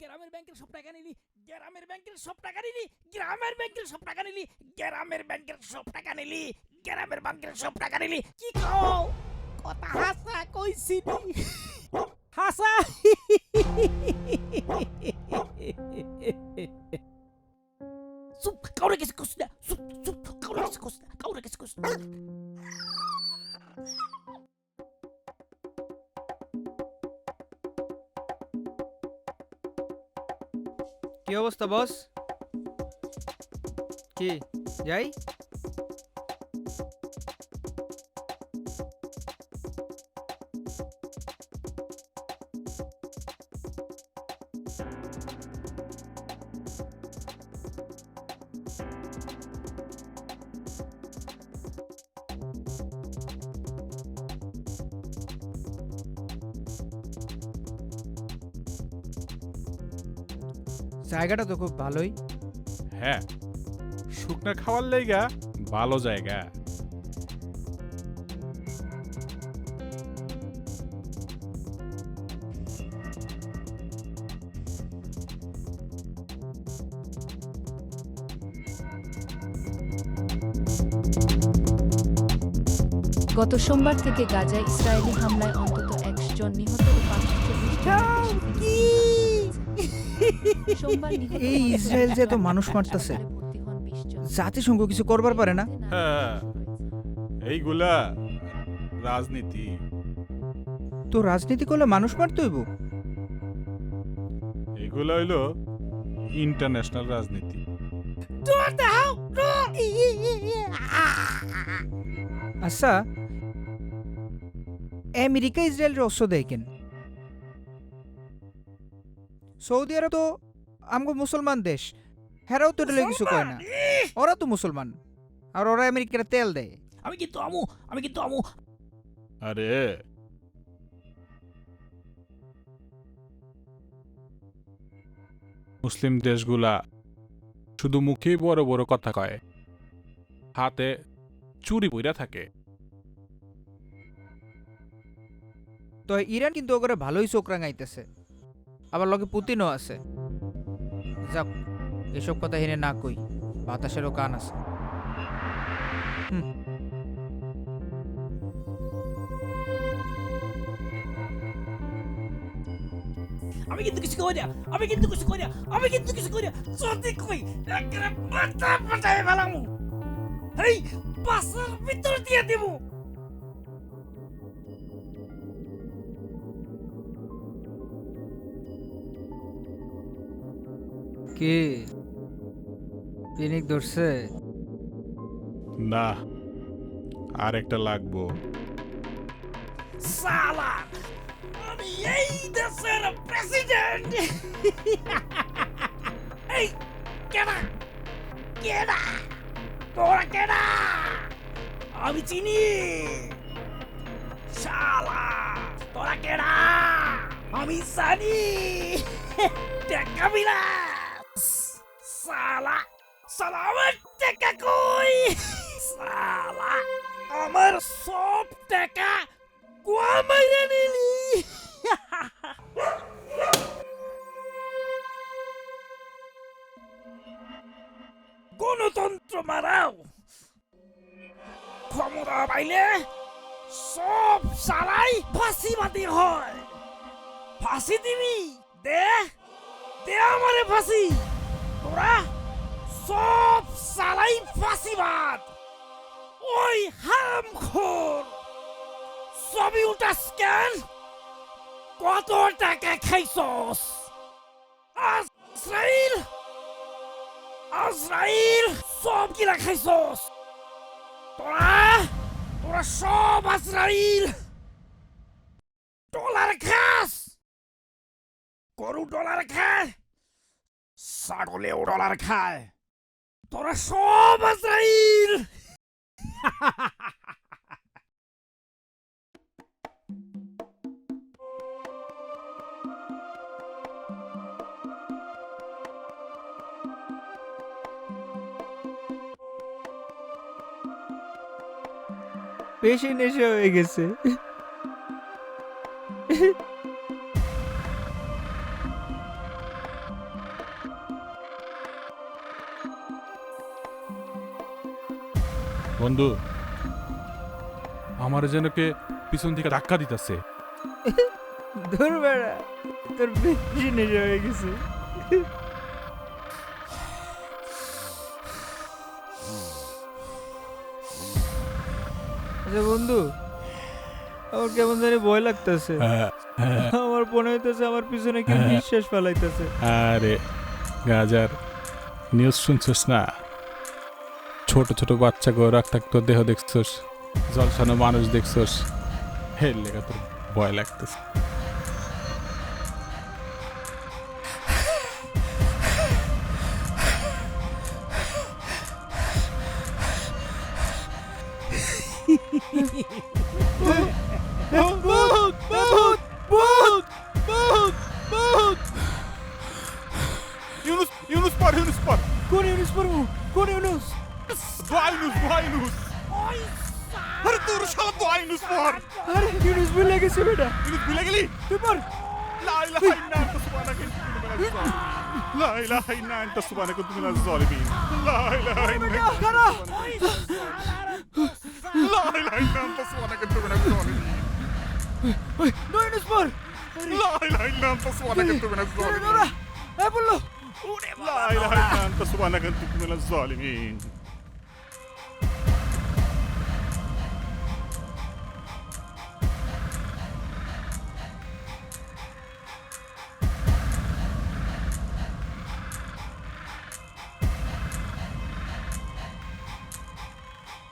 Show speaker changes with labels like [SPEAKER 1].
[SPEAKER 1] গ্রামের ব্যাংকের সব টাকা নিলি, গ্রামের ব্যাংকের সব টাকা নিলি, গ্রামের ব্যাংকের সব টাকা নিলি, গ্রামের ব্যাংকের সব টাকা নিলি, গ্রামের ব্যাংকের সব টাকা নিলি। কি কও? কথা হাসা কইছি হাসা। চুপ কাউরে কিছু 쑥쑥 না চুপ চুপ কাউরে কিছু কইস না কাউরে কিছু কইস না
[SPEAKER 2] কি অবস্থা বস কি? যাই? জায়গাটা তো খুব ভালোই।
[SPEAKER 3] হ্যাঁ শুকনা খাওয়ার লেগা ভালো জায়গা।
[SPEAKER 4] গত সোমবার থেকে গাজায় ইসরায়েলি হামলায় অন্তত একশো জন নিহত ও পাঁচশো চল্লিশ জন সোমবার নিহত
[SPEAKER 2] এই ইসরায়েল যে এত মানুষ মারতাছে।
[SPEAKER 4] ভর্তি হন 20 জন।
[SPEAKER 2] জাতিসংঘ কিছু করবার পারে না?
[SPEAKER 3] হ্যাঁ এইগুলা রাজনীতি।
[SPEAKER 2] তো রাজনীতি করলে মানুষ মারতে হইব?
[SPEAKER 3] এগুলা হইল ইন্টারন্যাশনাল রাজনীতি।
[SPEAKER 2] আচ্ছা আমেরিকা ইসরায়েলের অস্ত্র দেয় কেন? সৌদি আরব তো আমগো মুসলমান দেশ। হেরাও তো এটা কিছু কয় না। ওরা তো মুসলমান। আর ওরা আমেরিকার তেল দেয়।
[SPEAKER 1] আমি কিন্তু আমু আমি কিন্তু আমু।
[SPEAKER 3] আরে। মুসলিম দেশগুলা শুধু মুখেই বড় বড় কথা কয়। হাতে চুরি পইরা থাকে।
[SPEAKER 2] তো ইরান কিন্তু ওগুলো ভালোই চোখ রাঙাইতেছে। আবার লগে পুতিনও আছে। যাক, এসব কথা হেনে না কই, বাতাসেরও কান আছে।
[SPEAKER 1] আমি কিন্তু কিছু করি আমি কিন্তু কিছু করি আমি কিন্তু কিছু করি যদি কই, একবারে পাতা পাতায় ফেলামু। এই পাশের ভিতর দিয়ে দেব
[SPEAKER 2] কি? পিনিক ধরছে?
[SPEAKER 3] না আর একটা লাগবো।
[SPEAKER 1] সালা আমি এই দেশের প্রেসিডেন্ট এই কেডা? কেডা? তোরা কেডা? আমি চিনি। শালা তোরা কেডা? আমি জানি। টেকা বিলাস সালা সালা আমার টেকা কই সালা আমার সব টাকা গোয়া মাইরে নিলি গণতন্ত্র মারাও ক্ষমতা পাইলে সব সালাই ফাঁসিবাদী হয় ফাঁসি দিবি দে দে আমারে ফাঁসি তোরা সব সালাই ফাঁসিবাদ। ওই হারামখোর। ছবি উঠা স্ক্যান কত টাকা খাইছস? আজরাইল আজরাইল, সব কিনা খাইছস। তোরা তোরা সব আজরাইল। ডলার খাস গরু ডলার খায় ছাগলেও ডলার খায়। তোরা সব আজরাইল!
[SPEAKER 2] বেশি নেশা হয়ে গেছে।
[SPEAKER 3] বন্ধু আমার যেন কে পিছন থেকে ধাক্কা দিতেছে।
[SPEAKER 2] ধর বেড়া তোর বেশি নেশা হয়ে গেছে। আচ্ছা বন্ধু আমার কেমন জানি ভয় লাগতেছে। আমার মনে হইতেছে আমার পিছনে কেউ নিঃশ্বাস ফেলাইতেছে।
[SPEAKER 3] আরে গাজার নিউজ শুনছস না? ছোট ছোট বাচ্চা গো রক্তাক্ত দেহ দেখছস জলসানো মানুষ দেখছস। হের লেগা তোর ভয় লাগতেছে। ইউনুস ইউনুস পর ইউনুস পর
[SPEAKER 2] কোন ইউনুস পড়ব? কোন ইউনুস?
[SPEAKER 3] দোয়া ইউনুস দোয়া ইউনুস আরে তোর শালা দোয়া ইউনুস পর
[SPEAKER 2] আরে ইউনুস ভুলে গেছে বেটা
[SPEAKER 3] ইউনুস ভুলে গেলি
[SPEAKER 2] তুই পড়
[SPEAKER 3] لا اله الا انت سبحانك انت كنت من الظالمين لا اله الا انت سبحانك كنت من الظالمين لا اله الا انت لا اله الا انت سبحانك كنت من الظالمين
[SPEAKER 2] নো ইউনুস পড়
[SPEAKER 3] لا اله الا انت سبحانك كنت من الظالمين
[SPEAKER 2] নোরা এ বললো
[SPEAKER 3] لا اله الا انت سبحانك كنت من الظالمين